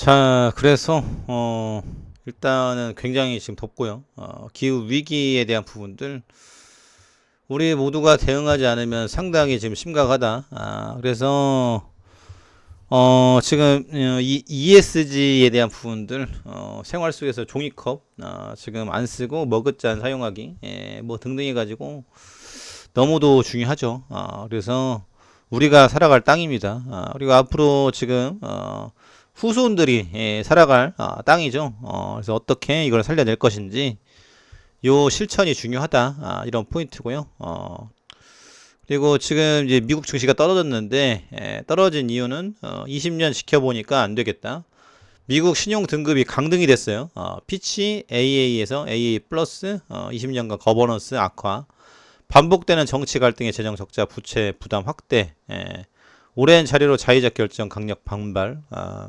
자, 그래서 어 일단은 굉장히 지금 덥고요. 어 기후 위기에 대한 부분들 우리 모두가 대응하지 않으면 상당히 지금 심각하다. 아, 그래서 어 지금 어, 이 ESG에 대한 부분들 어 생활 속에서 종이컵 어 지금 안 쓰고 머그잔 사용하기 예, 뭐 등등 해가지고 너무도 중요하죠. 아, 그래서 우리가 살아갈 땅입니다. 아, 그리고 앞으로 지금 어 후손들이 예, 살아갈 아, 땅이죠. 어, 그래서 어떻게 이걸 살려낼 것인지 요 실천이 중요하다. 아, 이런 포인트고요. 어, 그리고 지금 이제 미국 증시가 떨어졌는데 예, 떨어진 이유는 어, 20년 지켜보니까 안 되겠다. 미국 신용 등급이 강등이 됐어요. 어, 피치 AA에서 AA 플러스 어, 20년간 거버넌스 악화 반복되는 정치 갈등의 재정 적자 부채 부담 확대 예, 오랜 자리로 자의적 결정 강력 반발 아,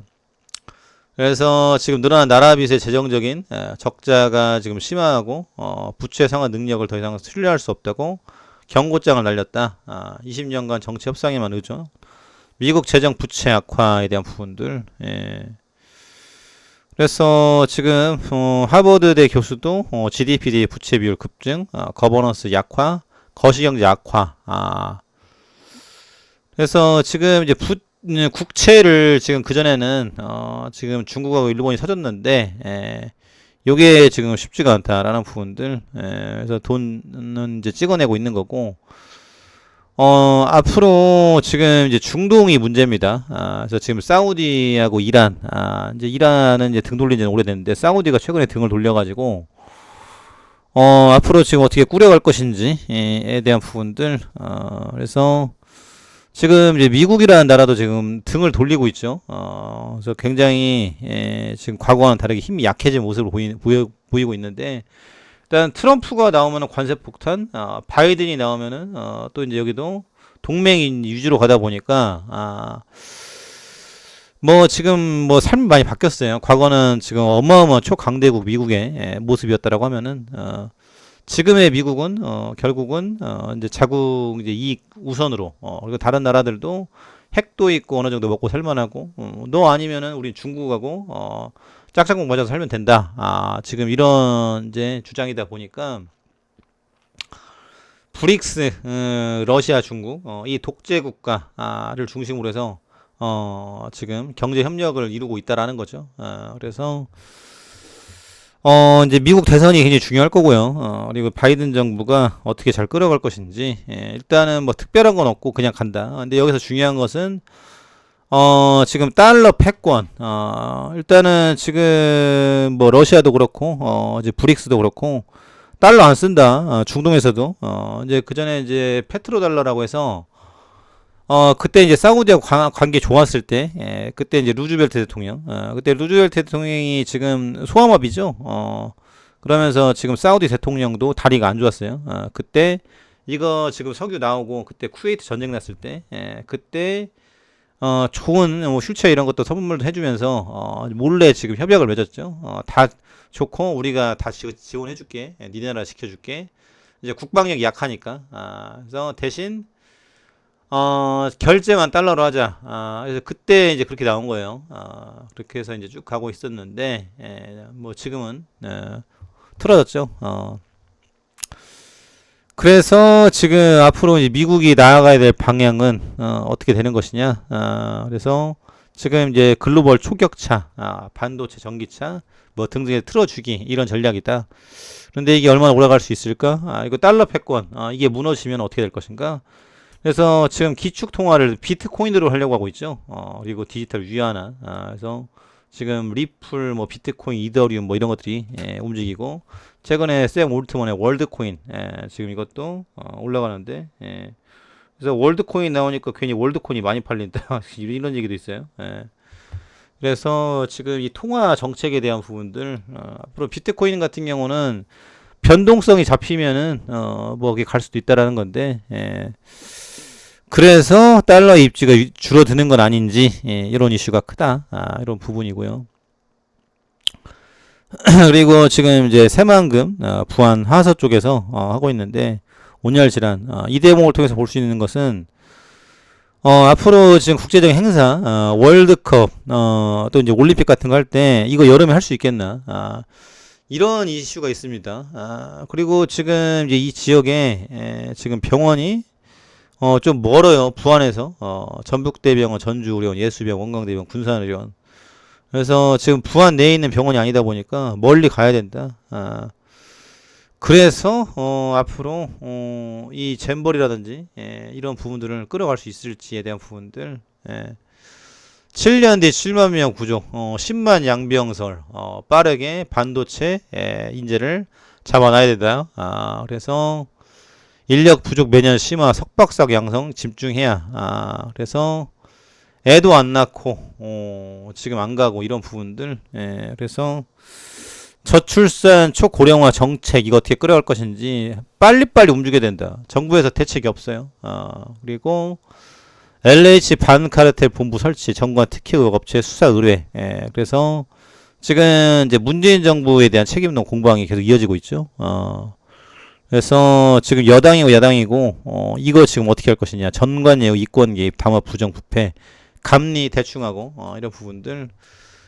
그래서 지금 늘어난 나라 빚의 재정적인 에, 적자가 지금 심화하고 어, 부채 상환 능력을 더 이상 신뢰할 수 없다고 경고장을 날렸다. 아, 20년간 정치 협상에만 의존. 미국 재정 부채 악화에 대한 부분들. 예. 그래서 지금 어, 하버드대 교수도 어, GDP 대 부채 비율 급증, 어, 거버넌스 약화, 거시경제 악화. 아. 그래서 지금 이제 부, 음, 국채를 지금 그전에는 어 지금 중국하고 일본이 사줬는데 에 요게 지금 쉽지가 않다라는 부분들 에 그래서 돈은 이제 찍어내고 있는 거고 어 앞으로 지금 이제 중동이 문제입니다. 아 그래서 지금 사우디하고 이란 아 이제 이란은 이제 등 돌린 지는 오래됐는데 사우디가 최근에 등을 돌려가지고 어 앞으로 지금 어떻게 꾸려갈 것인지에 대한 부분들 어 그래서 지금 이제 미국이라는 나라도 지금 등을 돌리고 있죠. 어, 그래서 굉장히 예, 지금 과거와는 다르게 힘이 약해진 모습을 보이, 보여, 보이고 있는데 일단 트럼프가 나오면은 관세 폭탄, 어, 바이든이 나오면은 어, 또 이제 여기도 동맹인 유지로 가다 보니까 아, 뭐 지금 뭐 삶이 많이 바뀌었어요. 과거는 지금 어마어마한 초강대국 미국의 예, 모습이었다라고 하면은 어, 지금의 미국은 어, 결국은 어, 이제 자국 이제 이익 우선으로 어, 그리고 다른 나라들도 핵도 있고 어느 정도 먹고 살만하고 어, 너 아니면은 우리 중국하고 어, 짝짝꿍 맞아서 살면 된다. 아 지금 이런 이제 주장이다 보니까 브릭스 어, 러시아 중국 어, 이 독재 국가를 중심으로 해서 어, 지금 경제 협력을 이루고 있다라는 거죠. 어, 그래서 어, 이제 미국 대선이 굉장히 중요할 거고요. 어, 그리고 바이든 정부가 어떻게 잘 끌어갈 것인지. 예, 일단은 뭐 특별한 건 없고 그냥 간다. 근데 여기서 중요한 것은 어, 지금 달러 패권. 어, 일단은 지금 뭐 러시아도 그렇고 어, 이제 브릭스도 그렇고 달러 안 쓴다. 어, 중동에서도 어, 이제 그 전에 이제 페트로 달러라고 해서 어, 그때 이제 사우디하고 관, 관계 좋았을 때, 예, 그때 이제 루즈벨트 대통령, 어, 그때 루즈벨트 대통령이 지금 소아마비죠. 어, 그러면서 지금 사우디 대통령도 다리가 안 좋았어요. 어, 그때 이거 지금 석유 나오고 그때 쿠웨이트 전쟁 났을 때, 예, 그때 어, 좋은 뭐 휠체어 이런 것도 선물도 해주면서 어, 몰래 지금 협약을 맺었죠. 어, 다 좋고 우리가 다 지, 지원해줄게, 예, 니네 나라 지켜줄게. 이제 국방력이 약하니까, 아, 그래서 대신 어, 결제만 달러로 하자. 아, 그래서 그때 이제 그렇게 나온 거예요. 아, 그렇게 해서 이제 쭉 가고 있었는데, 예, 뭐 지금은, 예, 틀어졌죠. 어. 그래서 지금 앞으로 이제 미국이 나아가야 될 방향은, 어, 어떻게 되는 것이냐. 아, 그래서 지금 이제 글로벌 초격차, 아, 반도체, 전기차, 뭐 등등에 틀어주기, 이런 전략이다. 그런데 이게 얼마나 오래 갈수 있을까? 아, 이거 달러 패권, 아, 이게 무너지면 어떻게 될 것인가? 그래서 지금 기축 통화를 비트코인으로 하려고 하고 있죠. 어, 그리고 디지털 위안화. 아, 그래서 지금 리플, 뭐 비트코인, 이더리움 뭐 이런 것들이 예, 움직이고 최근에 샘 올트먼의 월드코인 예, 지금 이것도 어, 올라가는데 예. 그래서 월드코인 나오니까 괜히 월드코인이 많이 팔린다 이런 얘기도 있어요. 예. 그래서 지금 이 통화 정책에 대한 부분들 어, 앞으로 비트코인 같은 경우는 변동성이 잡히면은 어뭐 이게 갈 수도 있다라는 건데 예. 그래서 달러 입지가 줄어드는 건 아닌지 예, 이런 이슈가 크다 아, 이런 부분이고요. 그리고 지금 이제 새만금 어, 부안 하서 쪽에서 어, 하고 있는데 온열 질환 어, 이 대목을 통해서 볼 수 있는 것은 어, 앞으로 지금 국제적인 행사, 어, 월드컵, 어, 또 이제 올림픽 같은 거 할 때 이거 여름에 할 수 있겠나? 아, 이런 이슈가 있습니다. 아, 그리고 지금 이제 이 지역에 에, 지금 병원이 어, 좀 멀어요. 부안에서 어, 전북대병원, 전주의료원, 예수병원, 원광대병원, 군산의료원. 그래서 지금 부안 내에 있는 병원이 아니다 보니까 멀리 가야 된다. 아, 그래서 어, 앞으로 어, 이 잼버리라든지 예, 이런 부분들을 끌어갈 수 있을지에 대한 부분들 예. 7년 뒤 7만 명 구조, 어, 10만 양병설, 어, 빠르게 반도체 예, 인재를 잡아놔야 된다. 아, 그래서 인력 부족 매년 심화, 석박사학 양성 집중해야. 아, 그래서 애도 안 낳고 어, 지금 안 가고 이런 부분들. 예, 그래서 저출산 초고령화 정책 이거 어떻게 끌어갈 것인지 빨리빨리 움직여야 된다. 정부에서 대책이 없어요. 아, 그리고 LH 반카르텔 본부 설치, 정관 특혜 의혹 업체 수사 의뢰. 예, 그래서 지금 이제 문재인 정부에 대한 책임론 공방이 계속 이어지고 있죠. 어, 그래서 지금 여당이고 야당이고 어, 이거 지금 어떻게 할 것이냐. 전관 예우, 이권 개입, 담화 부정 부패, 감리 대충하고 어, 이런 부분들.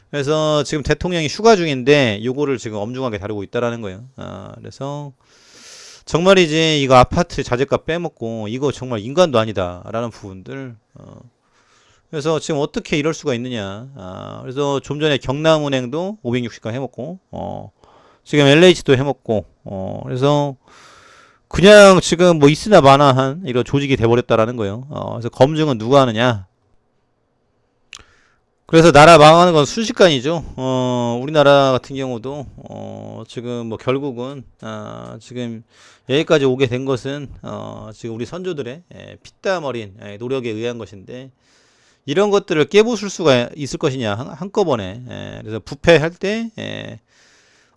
그래서 지금 대통령이 휴가 중인데 요거를 지금 엄중하게 다루고 있다라는 거예요. 아, 그래서 정말 이제 이거 아파트 자재값 빼먹고 이거 정말 인간도 아니다라는 부분들. 어. 그래서 지금 어떻게 이럴 수가 있느냐. 아, 그래서 좀 전에 경남은행도 560가 해먹고, 어, 지금 LH도 해먹고, 어, 그래서 그냥 지금 뭐 있으나 마나한 이런 조직이 돼버렸다라는 거예요. 어, 그래서 검증은 누가 하느냐. 그래서 나라 망하는 건 순식간이죠. 어, 우리나라 같은 경우도 어, 지금 뭐 결국은 아, 지금 여기까지 오게 된 것은 어, 지금 우리 선조들의 예, 피땀 어린 예, 노력에 의한 것인데 이런 것들을 깨부술 수가 있을 것이냐 한, 한꺼번에 예, 그래서 부패할 때 예,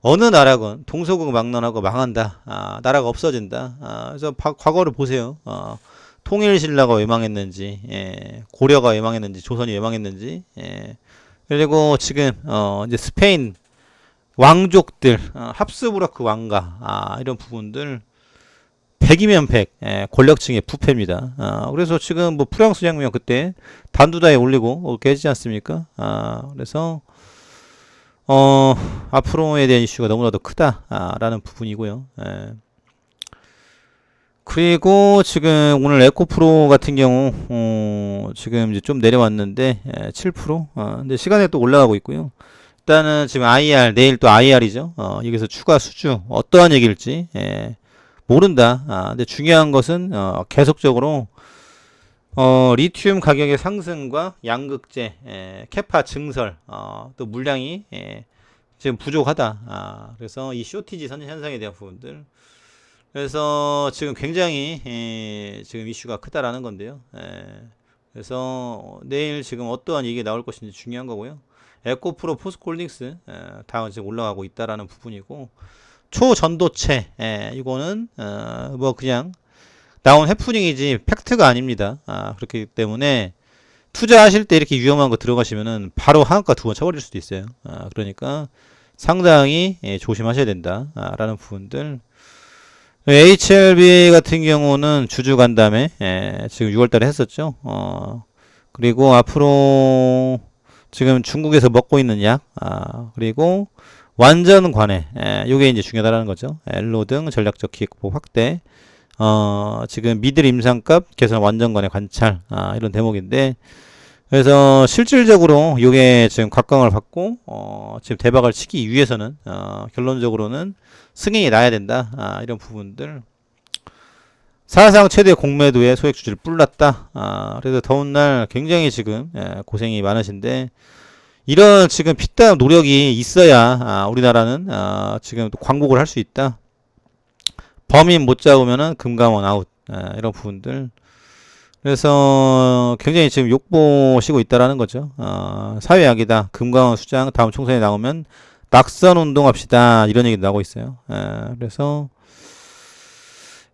어느 나라건 동서국 막론하고 망한다. 아, 나라가 없어진다. 아, 그래서 바, 과거를 보세요. 어, 통일신라가 왜 망했는지, 예, 고려가 왜 망했는지, 조선이 왜 망했는지, 예, 그리고 지금 어, 이제 스페인 왕족들, 어, 합스부르크 왕가, 아, 이런 부분들 100이면 100, 예, 권력층의 부패입니다. 아, 그래서 지금 뭐 프랑스 혁명 그때 단두다에 올리고 이렇게 하지 않습니까? 아, 그래서 어, 앞으로에 대한 이슈가 너무나도 크다라는 부분이고요. 예. 그리고 지금 오늘 에코프로 같은 경우 어, 지금 이제 좀 내려왔는데 예, 7%. 어, 근데 시간에 또 올라가고 있고요. 일단은 지금 IR 내일 또 IR이죠. 어, 여기서 추가 수주 어떠한 얘기일지 예, 모른다. 아, 근데 중요한 것은 어, 계속적으로 어, 리튬 가격의 상승과 양극재, 예, 캐파 증설, 어, 또 물량이 예, 지금 부족하다. 아, 그래서 이 쇼티지 선 현상에 대한 부분들. 그래서 지금 굉장히 예, 지금 이슈가 크다라는 건데요. 예, 그래서 내일 지금 어떠한 얘기 나올 것인지 중요한 거고요. 에코프로 포스콜딩스 예, 다 지금 올라가고 있다라는 부분이고 초전도체 예, 이거는 어, 뭐 그냥 나온 해프닝이지 팩트가 아닙니다. 아, 그렇기 때문에 투자하실 때 이렇게 위험한 거 들어가시면은 바로 하한가 두 번 쳐버릴 수도 있어요. 아, 그러니까 상당히 예, 조심하셔야 된다라는 부분들. HLB 같은 경우는 주주 간담회 예, 지금 6월달에 했었죠. 어, 그리고 앞으로 지금 중국에서 먹고 있는 약, 아, 그리고 완전 관해, 예, 요게 이제 중요하다는 거죠. 엘로 등 전략적 기획보 확대, 어, 지금 미들 임상값 개선 완전 관해 관찰, 아, 이런 대목인데, 그래서 실질적으로 요게 지금 각광을 받고, 어, 지금 대박을 치기 위해서는, 어, 결론적으로는 승인이 나야 된다. 아, 이런 부분들. 사상 최대 공매도의 소액 주주를 뿔났다. 아, 그래서 더운 날 굉장히 지금 예, 고생이 많으신데 이런 지금 피땀 노력이 있어야 아, 우리나라는 아, 지금 또 광복을 할 수 있다. 범인 못 잡으면은 금감원 아웃 아, 이런 부분들. 그래서 굉장히 지금 욕보시고 있다라는 거죠. 아, 사회악이다. 금감원 수장 다음 총선에 나오면 낙선 운동합시다. 이런 얘기도 나오고 있어요. 아, 그래서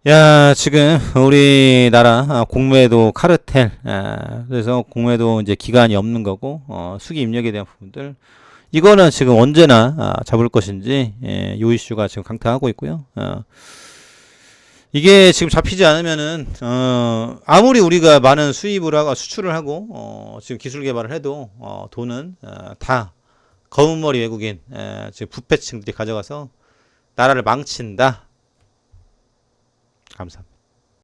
야, 지금 우리나라 아, 공매도 카르텔, 아, 그래서 공매도 이제 기간이 없는 거고, 어, 수기 입력에 대한 부분들, 이거는 지금 언제나 아, 잡을 것인지, 예, 요 이슈가 지금 강타하고 있고요. 어, 이게 지금 잡히지 않으면은 어 아무리 우리가 많은 수입을 하고 수출을 하고 어 지금 기술 개발을 해도 어 돈은 어, 다 검은머리 외국인 에, 지금 부패층들이 가져가서 나라를 망친다. 감사합니다.